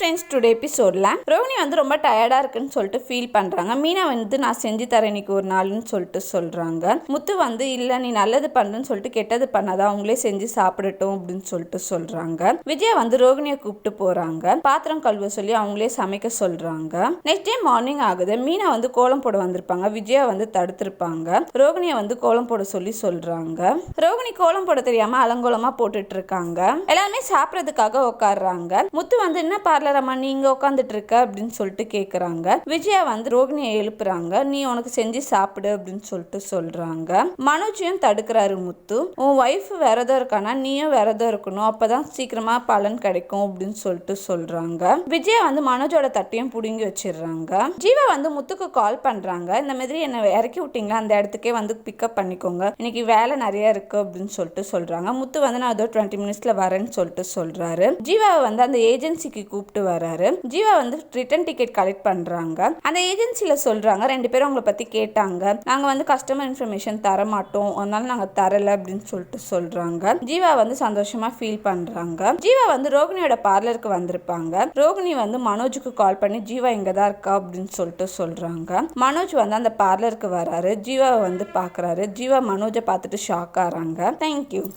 Friends today எபிசோடில் ரோஹினி வந்து ரொம்ப டயர்டாக இருக்குன்னு சொல்லிட்டு ஃபீல் பண்ணுறாங்க மீனா வந்து நான் செஞ்சு தரேன் இன்னைக்கு ஒரு நாள்னு சொல்லிட்டு சொல்கிறாங்க முத்து வந்து இல்லை நீ நல்லது பண்ணுன்னு சொல்லிட்டு கெட்டது பண்ணாதான் அவங்களே செஞ்சு சாப்பிடட்டும் அப்படின்னு சொல்லிட்டு சொல்கிறாங்க விஜயா வந்து ரோகிணியை கூப்பிட்டு போகிறாங்க பாத்திரம் கழுவ சொல்லி அவங்களே சமைக்க சொல்கிறாங்க நெக்ஸ்ட் டே மார்னிங் ஆகுது. மீனா வந்து கோலம் போட வந்திருப்பாங்க. விஜயா வந்து தடுத்திருப்பாங்க. ரோகிணியை வந்து கோலம் போட சொல்லி சொல்கிறாங்க ரோகிணி கோலம் போட தெரியாமல் அலங்கோலமாக போட்டுட்டு இருக்காங்க. எல்லாருமே சாப்பிட்றதுக்காக உட்காடுறாங்க முத்து வந்து என்ன பார்லர் அம்மா நீங்க உட்காந்துட்டு இருக்க அப்படின்னு சொல்லிட்டு கேக்குறாங்க விஜயா வந்து ரோகிணியை எழுப்புறாங்க நீ உனக்கு செஞ்சு சாப்பிடு அப்படின்னு சொல்லிட்டு சொல்றாங்க. மனோஜையும் தடுக்கிறாரு முத்து. உன் ஒய்ஃப் விரதம் இருக்கானா? நீயும் விரதம் இருக்கணும். அப்பதான் சீக்கிரமா பலன் கிடைக்கும் அப்படின்னு சொல்லிட்டு சொல்றாங்க. விஜயா வந்து மனோஜோட தட்டையும் புடுங்கி வச்சிடுறாங்க. ஜீவா வந்து முத்துக்கு கால் பண்றாங்க. இந்த மாதிரி என்ன இறக்கி விட்டீங்களா? அந்த இடத்துக்கே வந்து பிக்கப் பண்ணிக்கோங்க. இன்னைக்கு வேலை நிறைய இருக்கு அப்படின்னு சொல்லிட்டு சொல்றாங்க. முத்து வந்து நான் ஏதோ டுவெண்ட்டி மினிட்ஸ்ல வரேன்னு சொல்லிட்டு சொல்றாரு. ஜீவாவை வந்து அந்த ஏஜென்சிக்கு கூப்பிட்டு வராரு. ஜீவா வந்து ரிட்டர்ன் டிக்கெட் கலெக்ட் பண்றாங்க. அந்த ஏஜென்சியில சொல்றாங்க ரெண்டு பேரும் உங்களை பத்தி கேட்டாங்க. நாங்க வந்து கஸ்டமர் இன்ஃபர்மேஷன் தர மாட்டோம் அதனால நாங்க தரல அப்படின்னு சொல்லிட்டு சொல்றாங்க. ஜீவா வந்து சந்தோஷமா ஃபீல் பண்றாங்க. ஜீவா வந்து ரோகிணியோட பார்லருக்கு வந்திருப்பாங்க. ரோகிணி வந்து மனோஜுக்கு கால் பண்ணி ஜீவா இங்க தான் இருக்கா? அப்படின்னு சொல்லிட்டு சொல்றாங்க. மனோஜ் வந்து அந்த பார்லருக்கு வராரு. ஜீவாவை வந்து பாக்குறாரு. ஜீவா மனோஜை பார்த்துட்டு ஷாக் ஆறாங்க தேங்க்யூ